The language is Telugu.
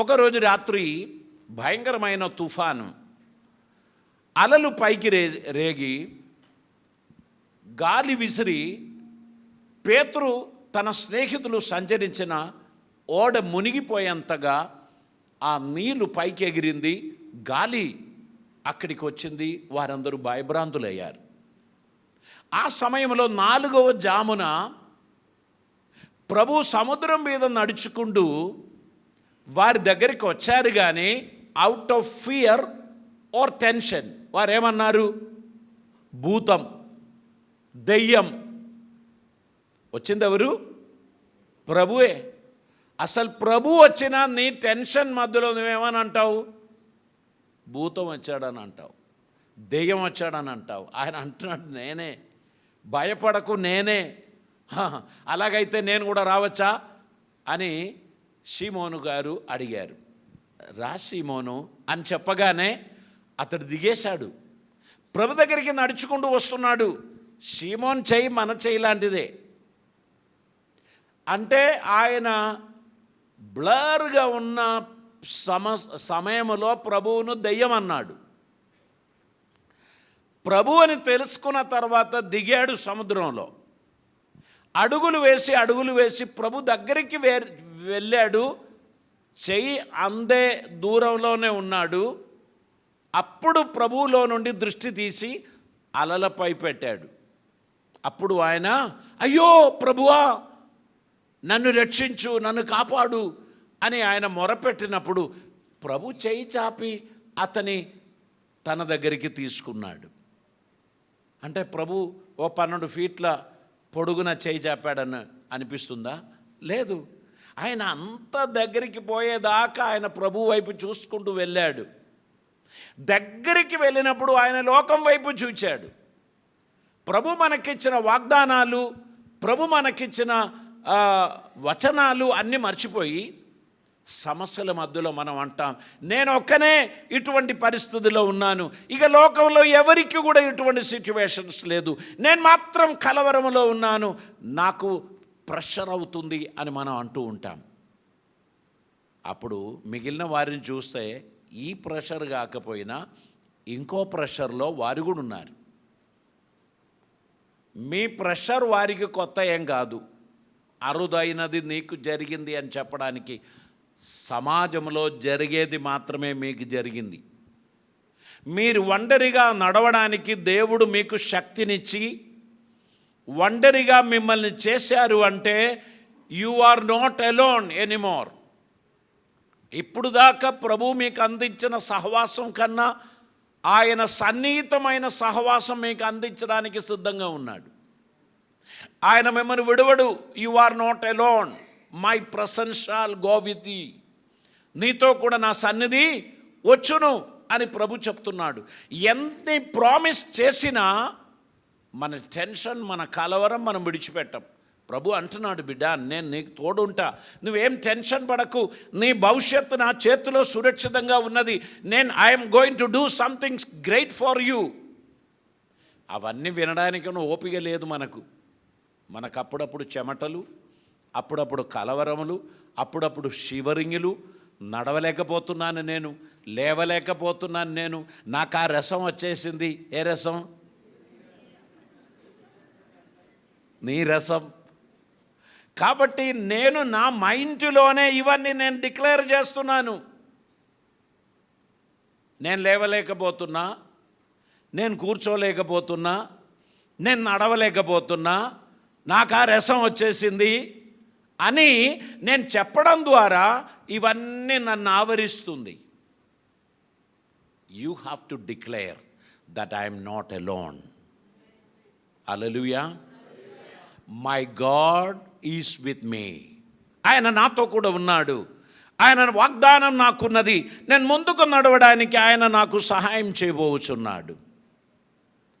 ఒకరోజు రాత్రి భయంకరమైన తుఫాను. అలలు పైకి రే రేగి గాలి విసిరి పేతురు తన స్నేహితులు సంచరించిన ఓడ మునిగిపోయేంతగా ఆ నీళ్ళు పైకి ఎగిరింది. గాలి అక్కడికి వచ్చింది. వారందరూ భయభ్రాంతులయ్యారు. ఆ సమయంలో నాలుగవ జామున ప్రభు సముద్రం మీద నడుచుకుంటూ వారి దగ్గరికి వచ్చారు కానీ out of fear or tension వారు ఏమన్నారు భూతం దెయ్యం. వచ్చింది ఎవరు ప్రభువే. అసలు ప్రభు వచ్చినా నీ టెన్షన్ మధ్యలో నువ్వేమని అంటావు? భూతం వచ్చాడని అంటావు. దెయ్యం వచ్చాడని అంటావు. ఆయన అంటున్నాడు నేనే. భయపడకు నేనే. హ, అలాగైతే నేను కూడా రావచ్చా? అని షీమోను గారు అడిగారు రా షీమోను అని చెప్పగానే అతడు దిగేశాడు. ప్రభు దగ్గరికి నడుచుకుంటూ వస్తున్నాడు షీమోన్ చేయి మన చేయి లాంటిదే. అంటే ఆయన బ్లర్గా ఉన్న సమ సమయంలో ప్రభువును దెయ్యం అన్నాడు. ప్రభు అని తెలుసుకున్న తర్వాత దిగాడు సముద్రంలో. అడుగులు వేసి అడుగులు వేసి ప్రభు దగ్గరికి వే వెళ్ళాడు. చెయ్యి అందే దూరంలోనే ఉన్నాడు. అప్పుడు ప్రభువులో నుండి దృష్టి తీసి అలలపై పెట్టాడు. అప్పుడు ఆయన అయ్యో ప్రభువా నన్ను రక్షించు నన్ను కాపాడు అని ఆయన మొరపెట్టినప్పుడు ప్రభు చేయి చాపి అతని తన దగ్గరికి తీసుకున్నాడు. అంటే ప్రభు ఓ పన్నెండు ఫీట్ల పొడుగున చేయి చాపాడని అనిపిస్తుందా? లేదు. ఆయన అంత దగ్గరికి పోయేదాకా ఆయన ప్రభు వైపు చూసుకుంటూ వెళ్ళాడు. దగ్గరికి వెళ్ళినప్పుడు ఆయన లోకం వైపు చూచాడు. ప్రభు మనకిచ్చిన వాగ్దానాలు ప్రభు మనకిచ్చిన వచనాలు అన్నీ మర్చిపోయి సమస్యల మధ్యలో మనం అంటాం. నేను ఒక్కనే ఇటువంటి పరిస్థితిలో ఉన్నాను. ఇక లోకంలో ఎవరికి కూడా ఇటువంటి సిచ్యువేషన్స్ లేదు. నేను మాత్రం కలవరంలో ఉన్నాను. నాకు ప్రెషర్ అవుతుంది అని మనం అంటూ ఉంటాం. అప్పుడు మిగిలిన వారిని చూస్తే ఈ ప్రెషర్ కాకపోయినా ఇంకో ప్రెషర్లో వారు కూడా ఉన్నారు. మీ ప్రెషర్ వారికి కొత్త ఏం కాదు. అరుదైనది నీకు జరిగింది అని చెప్పడానికి సమాజంలో జరిగేది మాత్రమే మీకు జరిగింది. మీరు ఒంటరిగా నడవడానికి దేవుడు మీకు శక్తినిచ్చి ఒంటరిగా మిమ్మల్ని చేశారు అంటే you are not alone anymore ఇప్పుడు దాకా ప్రభు మీకు అందించిన సహవాసం కన్నా ఆయన సన్నిహితమైన సహవాసం మీకు అందించడానికి సిద్ధంగా ఉన్నాడు. ఆయన మిమ్మల్ని విడవడు you are not alone my presence shall go with నీతో కూడా నా సన్నిధి వచ్చును అని ప్రభు చెప్తున్నాడు. ఎన్ని ప్రామిస్ చేసినా మన టెన్షన్ మన కలవరం మనం విడిచిపెట్టం. ప్రభు అంటున్నాడు బిడ్డ నేను నీకు తోడుంటా. నువ్వేం టెన్షన్ పడకు. నీ భవిష్యత్తు నా చేతిలో సురక్షితంగా ఉన్నది. నేను I'm going to do something great for you అవన్నీ వినడానికి ఓపిక లేదు మనకు. మనకు అప్పుడప్పుడు చెమటలు అప్పుడప్పుడు కలవరములు అప్పుడప్పుడు షివరింగులు నడవలేకపోతున్నాను నేను లేవలేకపోతున్నాను నేను. నాకు ఆ రసం వచ్చేసింది. ఏ రసం? నీ రసం. కాబట్టి నేను నా మైండ్లోనే ఇవన్నీ నేను డిక్లేర్ చేస్తున్నాను. నేను లేవలేకపోతున్నా. నేను కూర్చోలేకపోతున్నా. నేను నడవలేకపోతున్నా. నాకు ఆ రసం వచ్చేసింది అని నేను చెప్పడం ద్వారా ఇవన్నీ నన్ను ఆవరిస్తుంది. You have to declare that I'm not alone hallelujah my God is with me ఆయన నాతో కూడా ఉన్నాడు. ఆయన వాగ్దానం నాకున్నది. నేను ముందుకు నడవడానికి ఆయన నాకు సహాయం చేయబోచున్నాడు.